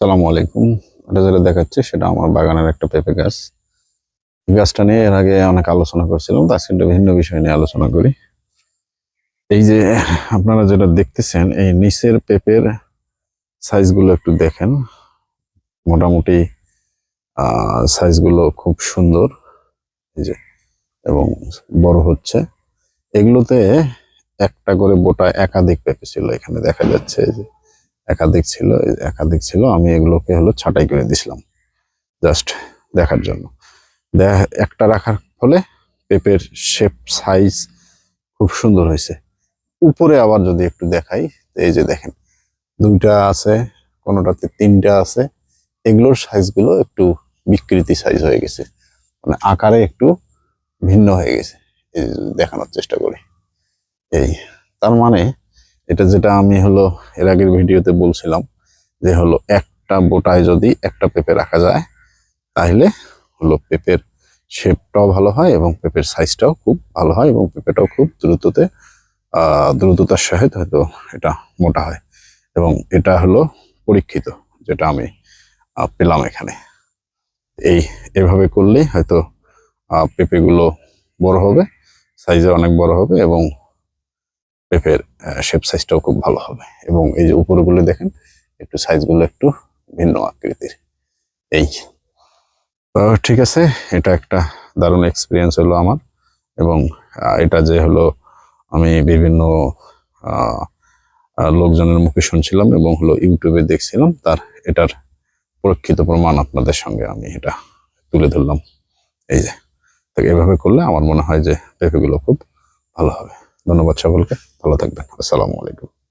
সালামু আলাইকুম। এটা যেটা দেখাচ্ছে, সেটা আমার বাগানের একটা পেঁপে গাছ। গাছটা নিয়ে এর আগে অনেক আলোচনা করছিলাম, তো আজকে একটা ভিন্ন বিষয় নিয়ে আলোচনা করি। এই যে, আপনারা যেটা দেখতেছেন, এই নিচের পেঁপের সাইজগুলো একটু দেখেন। মোটামুটি সাইজগুলো খুব সুন্দর। এই যে, এবং বড় হচ্ছে। এগুলোতে একটা করে বোটা একাধিক পেঁপে ছিল। এখানে দেখা যাচ্ছে যে একাধিক ছিল একাধিক ছিল। আমি এগুলোকে হলো ছাঁটাই করে দিছিলাম জাস্ট দেখার জন্য। একটা রাখার ফলে পেঁপের শেপ, সাইজ খুব সুন্দর হয়েছে। উপরে আবার যদি একটু দেখাই, এই যে দেখেন, দুইটা আছে, কোনোটাতে তিনটা আছে। এগুলোর সাইজগুলো একটু বিকৃতি সাইজ হয়ে গেছে। মানে আকারে একটু ভিন্ন হয়ে গেছে। দেখানোর চেষ্টা করি। এই, তার মানে এটা যেটা আমি হলো এর আগের ভিডিওতে বলছিলাম যে হলো একটা বোটায় যদি একটা পেঁপে রাখা যায় তাহলে হলো পেঁপের শেপটাও ভালো হয় এবং পেঁপের সাইজটাও খুব ভালো হয় এবং পেঁপেটাও খুব দ্রুততে দ্রুততার সহিত হয়তো এটা মোটা হয়। এবং এটা হলো পরীক্ষিত, যেটা আমি পেলাম এখানে। এই, এভাবে করলেই হয়তো পেঁপেগুলো বড় হবে সাইজে অনেক বড় হবে এবং পেঁপের শেপ সাইজটাও খুব ভালো হবে। এবং এই যে উপরগুলো দেখেন, একটু সাইজগুলো একটু ভিন্ন আকৃতির। এই। তো ঠিক আছে, এটা একটা দারুণ এক্সপিরিয়েন্স হলো আমার। এবং এটা যে হলো আমি বিভিন্ন লোকজনের মুখে শুনছিলাম এবং হলো ইউটিউবে দেখছিলাম, তার এটার পরীক্ষিত প্রমাণ আপনাদের সঙ্গে আমি এটা তুলে ধরলাম। এই যে, তো এভাবে করলে আমার মনে হয় যে পেঁপেগুলো খুব ভালো হবে। ধন্যবাদ সকলকে ভালো থাকবেন আসসালামু আলাইকুম।